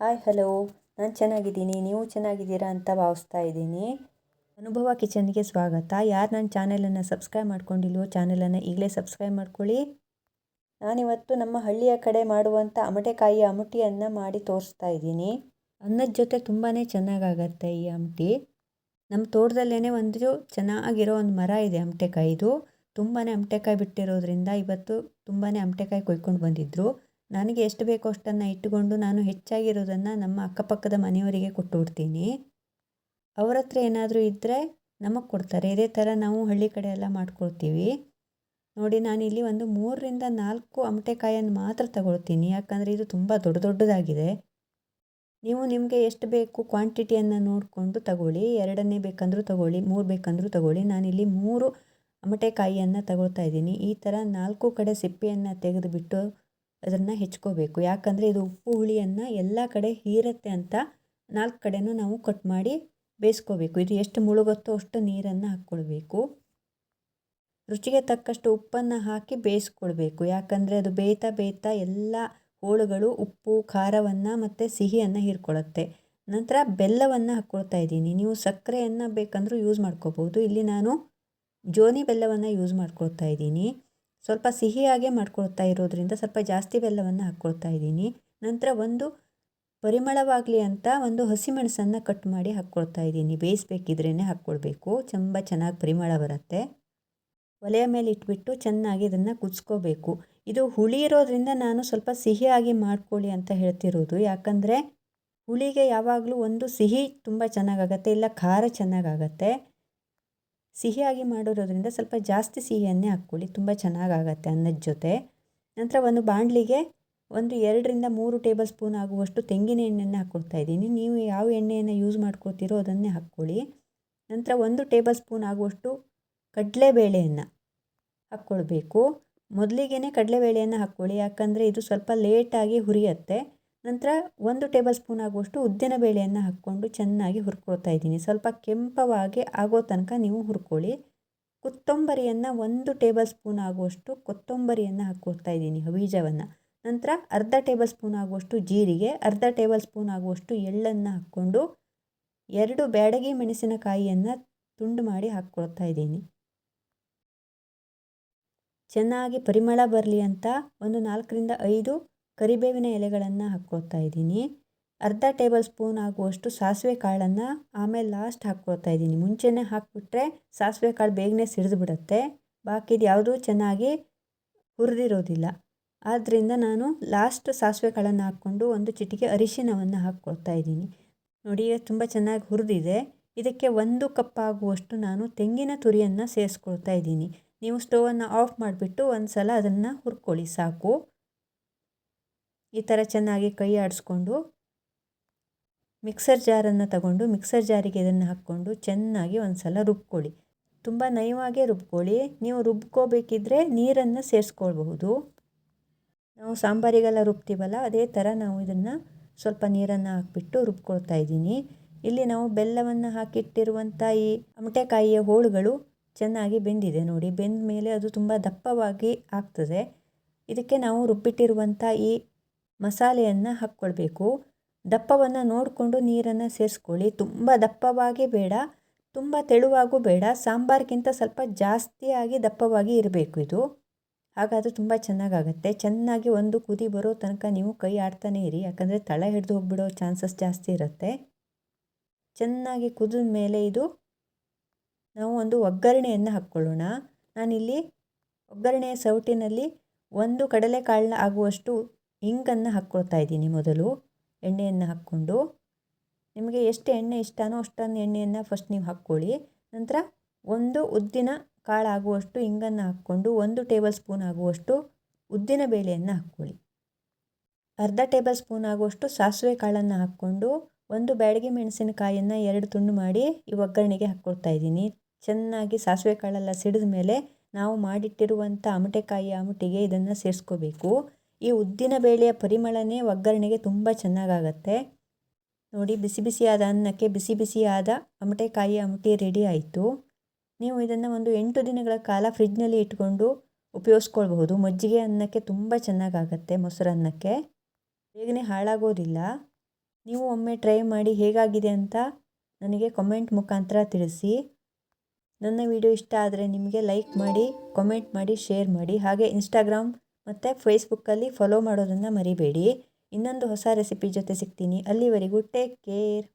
Hi hello ನಾನು ಚೆನ್ನಾಗಿದ್ದೀನಿ. ನೀವು ಚೆನ್ನಾಗಿದ್ದೀರಾ ಅಂತ ಭಾವಿಸ್ತಾ ಇದ್ದೀನಿ. ಅನುಭವ ಕಿಚನ್ಗೆ ಸ್ವಾಗತ. ಯಾರು ನನ್ನ ಚಾನೆಲನ್ನು ಸಬ್ಸ್ಕ್ರೈಬ್ ಮಾಡ್ಕೊಂಡಿಲ್ವೋ ಚಾನೆಲನ್ನು ಈಗಲೇ ಸಬ್ಸ್ಕ್ರೈಬ್ ಮಾಡ್ಕೊಳ್ಳಿ. ನಾನಿವತ್ತು ನಮ್ಮ ಹಳ್ಳಿಯ ಕಡೆ ಮಾಡುವಂಥ ಅಮಟೆಕಾಯಿ ಅಮಟಿಯನ್ನು ಮಾಡಿ ತೋರಿಸ್ತಾ ಇದ್ದೀನಿ. ಅನ್ನದ ಜೊತೆ ತುಂಬಾ ಚೆನ್ನಾಗಾಗತ್ತೆ ಈ ಅಮಟಿ. ನಮ್ಮ ತೋಟದಲ್ಲೇ ಒಂದು ಚೆನ್ನಾಗಿರೋ ಒಂದು ಮರ ಇದೆ ಅಮಟೆಕಾಯಿದು. ತುಂಬಾ ಅಮಟೆಕಾಯಿ ಬಿಟ್ಟಿರೋದ್ರಿಂದ ಇವತ್ತು ತುಂಬಾ ಅಮಟೆಕಾಯಿ ಕೊಯ್ಕೊಂಡು ಬಂದಿದ್ದರು ನನಗೆ ಎಷ್ಟು ಬೇಕೋ ಅಷ್ಟನ್ನು ಇಟ್ಟುಕೊಂಡು ನಾನು ಹೆಚ್ಚಾಗಿರೋದನ್ನು ನಮ್ಮ ಅಕ್ಕಪಕ್ಕದ ಮನೆಯವರಿಗೆ ಕೊಟ್ಟು ಬಿಡ್ತೀನಿ ಅವ್ರ ಹತ್ರ ಏನಾದರೂ ಇದ್ದರೆ ನಮಗೆ ಕೊಡ್ತಾರೆ. ಇದೇ ಥರ ನಾವು ಹಳ್ಳಿ ಕಡೆ ಎಲ್ಲ ಮಾಡ್ಕೊಳ್ತೀವಿ. ನೋಡಿ ನಾನಿಲ್ಲಿ ಒಂದು ಮೂರರಿಂದ ನಾಲ್ಕು ಅಮಟೆಕಾಯನ್ನು ಮಾತ್ರ ತಗೊಳ್ತೀನಿ. ಯಾಕಂದರೆ ಇದು ತುಂಬ ದೊಡ್ಡ ದೊಡ್ಡದಾಗಿದೆ. ನೀವು ನಿಮಗೆ ಎಷ್ಟು ಬೇಕು ಕ್ವಾಂಟಿಟಿಯನ್ನು ನೋಡಿಕೊಂಡು ತಗೊಳ್ಳಿ. ಎರಡನ್ನೇ ಬೇಕಂದರೂ ತಗೊಳ್ಳಿ, ಮೂರು ಬೇಕಂದರೂ ತಗೊಳ್ಳಿ. ನಾನಿಲ್ಲಿ ಮೂರು ಅಮಟೆಕಾಯಿಯನ್ನು ತಗೊಳ್ತಾ ಇದ್ದೀನಿ. ಈ ಥರ ನಾಲ್ಕು ಕಡೆ ಸಿಪ್ಪೆಯನ್ನು ತೆಗೆದುಬಿಟ್ಟು ಅದನ್ನು ಹೆಚ್ಕೋಬೇಕು. ಯಾಕಂದರೆ ಇದು ಉಪ್ಪು, ಹುಳಿಯನ್ನು ಎಲ್ಲ ಕಡೆ ಹೀರತ್ತೆ ಅಂತ ನಾಲ್ಕು ಕಡೆನೂ ನಾವು ಕಟ್ ಮಾಡಿ ಬೇಯಿಸ್ಕೋಬೇಕು. ಇದು ಎಷ್ಟು ಮುಳುಗುತ್ತೋ ಅಷ್ಟು ನೀರನ್ನು ಹಾಕ್ಕೊಳ್ಬೇಕು. ರುಚಿಗೆ ತಕ್ಕಷ್ಟು ಉಪ್ಪನ್ನು ಹಾಕಿ ಬೇಯಿಸ್ಕೊಳ್ಬೇಕು. ಯಾಕಂದರೆ ಅದು ಬೇಯ್ತಾ ಬೇಯ್ತಾ ಎಲ್ಲ ಹೋಳುಗಳು ಉಪ್ಪು, ಖಾರವನ್ನು ಮತ್ತು ಸಿಹಿಯನ್ನು ಹೀರ್ಕೊಳ್ಳುತ್ತೆ. ನಂತರ ಬೆಲ್ಲವನ್ನು ಹಾಕ್ಕೊಳ್ತಾ ಇದ್ದೀನಿ. ನೀವು ಸಕ್ಕರೆಯನ್ನು ಬೇಕಂದರೂ ಯೂಸ್ ಮಾಡ್ಕೋಬೋದು. ಇಲ್ಲಿ ನಾನು ಜೋನಿ ಬೆಲ್ಲವನ್ನು ಯೂಸ್ ಮಾಡ್ಕೊಳ್ತಾ ಇದ್ದೀನಿ. ಸ್ವಲ್ಪ ಸಿಹಿಯಾಗೇ ಮಾಡ್ಕೊಳ್ತಾ ಇರೋದ್ರಿಂದ ಸ್ವಲ್ಪ ಜಾಸ್ತಿ ಬೆಲ್ಲವನ್ನು ಹಾಕ್ಕೊಳ್ತಾ ಇದ್ದೀನಿ. ನಂತರ ಒಂದು ಪರಿಮಳವಾಗಲಿ ಅಂತ ಒಂದು ಹಸಿಮೆಣಸನ್ನು ಕಟ್ ಮಾಡಿ ಹಾಕ್ಕೊಳ್ತಾ ಇದ್ದೀನಿ. ಬೇಯಿಸ್ಬೇಕಿದ್ರೇ ಹಾಕ್ಕೊಳ್ಬೇಕು. ತುಂಬ ಚೆನ್ನಾಗಿ ಪರಿಮಳ ಬರುತ್ತೆ. ಒಲೆಯ ಮೇಲೆ ಇಟ್ಬಿಟ್ಟು ಚೆನ್ನಾಗಿ ಇದನ್ನು ಕುದಿಸ್ಕೋಬೇಕು. ಇದು ಹುಳಿ ಇರೋದ್ರಿಂದ ನಾನು ಸ್ವಲ್ಪ ಸಿಹಿಯಾಗಿ ಮಾಡ್ಕೊಳ್ಳಿ ಅಂತ ಹೇಳ್ತಿರೋದು. ಯಾಕಂದರೆ ಹುಳಿಗೆ ಯಾವಾಗಲೂ ಒಂದು ಸಿಹಿ ತುಂಬ ಚೆನ್ನಾಗಾಗತ್ತೆ, ಇಲ್ಲ ಖಾರ ಚೆನ್ನಾಗಾಗತ್ತೆ. ಸಿಹಿಯಾಗಿ ಮಾಡಿರೋದ್ರಿಂದ ಸ್ವಲ್ಪ ಜಾಸ್ತಿ ಸಿಹಿಯನ್ನೇ ಹಾಕ್ಕೊಳ್ಳಿ. ತುಂಬ ಚೆನ್ನಾಗಾಗತ್ತೆ ಅನ್ನದ ಜೊತೆ. ನಂತರ ಒಂದು ಬಾಣಲಿಗೆ ಒಂದು ಎರಡರಿಂದ ಮೂರು ಟೇಬಲ್ ಸ್ಪೂನ್ ಆಗುವಷ್ಟು ತೆಂಗಿನ ಎಣ್ಣೆಯನ್ನು ಹಾಕ್ಕೊಳ್ತಾ ಇದ್ದೀನಿ. ನೀವು ಯಾವ ಎಣ್ಣೆಯನ್ನು ಯೂಸ್ ಮಾಡ್ಕೊಳ್ತೀರೋ ಅದನ್ನೇ ಹಾಕ್ಕೊಳ್ಳಿ. ನಂತರ ಒಂದು ಟೇಬಲ್ ಸ್ಪೂನ್ ಆಗುವಷ್ಟು ಕಡಲೆಬೇಳೆಯನ್ನು ಹಾಕ್ಕೊಳ್ಬೇಕು. ಮೊದಲಿಗೆ ಕಡಲೆಬೇಳೆಯನ್ನು ಹಾಕ್ಕೊಳ್ಳಿ. ಯಾಕಂದರೆ ಇದು ಸ್ವಲ್ಪ ಲೇಟಾಗಿ ಹುರಿಯುತ್ತೆ. ನಂತರ ಒಂದು ಟೇಬಲ್ ಸ್ಪೂನ್ ಆಗುವಷ್ಟು ಉದ್ದಿನ ಬೇಳೆಯನ್ನು ಹಾಕ್ಕೊಂಡು ಚೆನ್ನಾಗಿ ಹುರ್ಕೊಳ್ತಾ ಇದ್ದೀನಿ. ಸ್ವಲ್ಪ ಕೆಂಪವಾಗಿ ಆಗೋ ತನಕ ನೀವು ಹುರ್ಕೊಳ್ಳಿ. ಕೊತ್ತಂಬರಿಯನ್ನು ಒಂದು ಟೇಬಲ್ ಸ್ಪೂನ್ ಆಗುವಷ್ಟು ಕೊತ್ತಂಬರಿಯನ್ನು ಹಾಕ್ಕೊಡ್ತಾ ಇದ್ದೀನಿ ಬೀಜವನ್ನು. ನಂತರ ಅರ್ಧ ಟೇಬಲ್ ಸ್ಪೂನ್ ಆಗುವಷ್ಟು ಜೀರಿಗೆ, ಅರ್ಧ ಟೇಬಲ್ ಸ್ಪೂನ್ ಆಗುವಷ್ಟು ಎಳ್ಳನ್ನು ಹಾಕ್ಕೊಂಡು ಎರಡು ಬ್ಯಾಡಗಿ ಮೆಣಸಿನಕಾಯಿಯನ್ನು ತುಂಡು ಮಾಡಿ ಹಾಕ್ಕೊಳ್ತಾ ಇದ್ದೀನಿ. ಚೆನ್ನಾಗಿ ಪರಿಮಳ ಬರಲಿ ಅಂತ ಒಂದು ನಾಲ್ಕರಿಂದ ಐದು ಕರಿಬೇವಿನ ಎಲೆಗಳನ್ನು ಹಾಕ್ಕೊಳ್ತಾ ಇದ್ದೀನಿ. ಅರ್ಧ ಟೇಬಲ್ ಸ್ಪೂನ್ ಆಗುವಷ್ಟು ಸಾಸಿವೆ ಕಾಳನ್ನು ಆಮೇಲೆ ಲಾಸ್ಟ್ ಹಾಕ್ಕೊಳ್ತಾ ಇದ್ದೀನಿ. ಮುಂಚೆನೇ ಹಾಕಿಬಿಟ್ರೆ ಸಾಸಿವೆ ಕಾಳು ಬೇಗನೆ ಸಿಡಿದು ಬಿಡುತ್ತೆ. ಬಾಕಿದು ಯಾವುದೂ ಚೆನ್ನಾಗಿ ಹುರಿದಿರೋದಿಲ್ಲ. ಆದ್ದರಿಂದ ನಾನು ಲಾಸ್ಟ್ ಸಾಸಿವೆ ಕಾಳನ್ನು ಹಾಕ್ಕೊಂಡು ಒಂದು ಚಿಟಿಕೆ ಅರಿಶಿನವನ್ನು ಹಾಕ್ಕೊಳ್ತಾ ಇದ್ದೀನಿ. ನೋಡಿ ತುಂಬ ಚೆನ್ನಾಗಿ ಹುರಿದಿದೆ. ಇದಕ್ಕೆ ಒಂದು ಕಪ್ ಆಗುವಷ್ಟು ನಾನು ತೆಂಗಿನ ತುರಿಯನ್ನು ಸೇರಿಸ್ಕೊಳ್ತಾ ಇದ್ದೀನಿ. ನೀವು ಸ್ಟೋವನ್ನು ಆಫ್ ಮಾಡಿಬಿಟ್ಟು ಒಂದು ಸಲ ಅದನ್ನು ಹುರ್ಕೊಳ್ಳಿ, ಸಾಕು. ಈ ಥರ ಚೆನ್ನಾಗಿ ಕೈ ಆಡಿಸ್ಕೊಂಡು ಮಿಕ್ಸರ್ ಜಾರನ್ನು ತಗೊಂಡು ಮಿಕ್ಸರ್ ಜಾರಿಗೆ ಇದನ್ನು ಹಾಕ್ಕೊಂಡು ಚೆನ್ನಾಗಿ ಒಂದು ಸಲ ರುಬ್ಕೊಳ್ಳಿ. ತುಂಬ ನಯವಾಗೇ ರುಬ್ಕೊಳ್ಳಿ. ನೀವು ರುಬ್ಕೋಬೇಕಿದ್ರೆ ನೀರನ್ನು ಸೇರಿಸ್ಕೊಳ್ಬಹುದು. ನಾವು ಸಾಂಬಾರಿಗೆಲ್ಲ ರುಬ್ತೀವಲ್ಲ, ಅದೇ ಥರ ನಾವು ಇದನ್ನು ಸ್ವಲ್ಪ ನೀರನ್ನು ಹಾಕ್ಬಿಟ್ಟು ರುಬ್ಕೊಳ್ತಾ ಇದ್ದೀನಿ. ಇಲ್ಲಿ ನಾವು ಬೆಲ್ಲವನ್ನು ಹಾಕಿಟ್ಟಿರುವಂಥ ಈ ಅಮಟೆಕಾಯಿಯ ಹೋಳುಗಳು ಚೆನ್ನಾಗಿ ಬೆಂದಿದೆ ನೋಡಿ. ಬೆಂದ ಮೇಲೆ ಅದು ತುಂಬ ದಪ್ಪವಾಗಿ ಆಗ್ತದೆ. ಇದಕ್ಕೆ ನಾವು ರುಬ್ಬಿಟ್ಟಿರುವಂಥ ಈ ಮಸಾಲೆಯನ್ನು ಹಾಕ್ಕೊಳ್ಬೇಕು. ದಪ್ಪವನ್ನು ನೋಡಿಕೊಂಡು ನೀರನ್ನು ಸೇರಿಸ್ಕೊಳ್ಳಿ. ತುಂಬ ದಪ್ಪವಾಗಿ ಬೇಡ, ತುಂಬ ತೆಳುವಾಗೂ ಬೇಡ. ಸಾಂಬಾರ್ಗಿಂತ ಸ್ವಲ್ಪ ಜಾಸ್ತಿಯಾಗಿ ದಪ್ಪವಾಗಿ ಇರಬೇಕು ಇದು. ಹಾಗಾದರೆ ತುಂಬ ಚೆನ್ನಾಗಾಗತ್ತೆ. ಚೆನ್ನಾಗಿ ಒಂದು ಕುದಿ ಬರೋ ತನಕ ನೀವು ಕೈ ಆಡ್ತಾನೇ ಇರಿ. ಯಾಕಂದರೆ ತಳ ಹಿಡಿದು ಹೋಗ್ಬಿಡೋ ಚಾನ್ಸಸ್ ಜಾಸ್ತಿ ಇರುತ್ತೆ. ಚೆನ್ನಾಗಿ ಕುದಿದ ಮೇಲೆ ಇದು ನಾವು ಒಂದು ಒಗ್ಗರಣೆಯನ್ನು ಹಾಕ್ಕೊಳ್ಳೋಣ. ನಾನಿಲ್ಲಿ ಒಗ್ಗರಣೆಯ ಸೌಟಿನಲ್ಲಿ ಒಂದು ಕಡಲೆಕಾಳನ್ನ ಆಗುವಷ್ಟು ಇಂಗನ್ನು ಹಾಕ್ಕೊಳ್ತಾ ಇದ್ದೀನಿ ಮೊದಲು. ಎಣ್ಣೆಯನ್ನು ಹಾಕ್ಕೊಂಡು. ನಿಮಗೆ ಎಷ್ಟು ಎಣ್ಣೆ ಇಷ್ಟನೋ ಅಷ್ಟೊಂದು ಎಣ್ಣೆಯನ್ನು ಫಸ್ಟ್ ನೀವು ಹಾಕ್ಕೊಳ್ಳಿ. ನಂತರ ಒಂದು ಉದ್ದಿನ ಕಾಳು ಆಗುವಷ್ಟು ಇಂಗನ್ನು ಹಾಕ್ಕೊಂಡು ಒಂದು ಟೇಬಲ್ ಸ್ಪೂನ್ ಆಗುವಷ್ಟು ಉದ್ದಿನ ಬೇಳೆಯನ್ನು ಹಾಕ್ಕೊಳ್ಳಿ. ಅರ್ಧ ಟೇಬಲ್ ಸ್ಪೂನ್ ಆಗುವಷ್ಟು ಸಾಸಿವೆ ಕಾಳನ್ನು ಹಾಕ್ಕೊಂಡು ಒಂದು ಬ್ಯಾಡಗಿ ಮೆಣಸಿನಕಾಯಿಯನ್ನು ಎರಡು ತುಂಡು ಮಾಡಿ ಈ ಒಗ್ಗರಣೆಗೆ ಹಾಕ್ಕೊಳ್ತಾ ಇದ್ದೀನಿ. ಚೆನ್ನಾಗಿ ಸಾಸಿವೆ ಕಾಳೆಲ್ಲ ಸಿಡಿದ ಮೇಲೆ ನಾವು ಮಾಡಿಟ್ಟಿರುವಂಥ ಅಮಟೆಕಾಯಿ ಅಮಟಿಗೆ ಇದನ್ನು ಸೇರಿಸ್ಕೋಬೇಕು. ಈ ಉದ್ದಿನ ಬೇಳೆಯ ಪರಿಮಳನೇ ಒಗ್ಗರಣೆಗೆ ತುಂಬ ಚೆನ್ನಾಗಾಗತ್ತೆ. ನೋಡಿ, ಬಿಸಿ ಬಿಸಿಯಾದ ಅನ್ನಕ್ಕೆ ಬಿಸಿ ಬಿಸಿಯಾದ ಅಮಟೆಕಾಯಿ ಅಮಟಿ ರೆಡಿ ಆಯಿತು. ನೀವು ಇದನ್ನು ಒಂದು ಎಂಟು ದಿನಗಳ ಕಾಲ ಫ್ರಿಜ್ನಲ್ಲಿ ಇಟ್ಕೊಂಡು ಉಪಯೋಗಿಸ್ಕೊಳ್ಬಹುದು. ಮಜ್ಜಿಗೆ ಅನ್ನಕ್ಕೆ ತುಂಬ ಚೆನ್ನಾಗಾಗತ್ತೆ ಮೊಸರನ್ನಕ್ಕೆ ಬೇಗನೆ ಹಾಳಾಗೋದಿಲ್ಲ. ನೀವು ಒಮ್ಮೆ ಟ್ರೈ ಮಾಡಿ ಹೇಗಾಗಿದೆ ಅಂತ ನನಗೆ ಕಮೆಂಟ್ ಮುಖಾಂತರ ತಿಳಿಸಿ. ನನ್ನ ವಿಡಿಯೋ ಇಷ್ಟ ಆದರೆ ನಿಮಗೆ ಲೈಕ್ ಮಾಡಿ ಕಮೆಂಟ್ ಮಾಡಿ ಶೇರ್ ಮಾಡಿ. ಹಾಗೆ ಇನ್ಸ್ಟಾಗ್ರಾಮ್ ಮತ್ತು ಫೇಸ್ಬುಕ್ಕಲ್ಲಿ ಫಾಲೋ ಮಾಡೋದನ್ನು ಮರಿಬೇಡಿ. ಇನ್ನೊಂದು ಹೊಸ ರೆಸಿಪಿ ಜೊತೆ ಸಿಗ್ತೀನಿ. ಅಲ್ಲಿವರೆಗೂ ಟೇಕ್ ಕೇರ್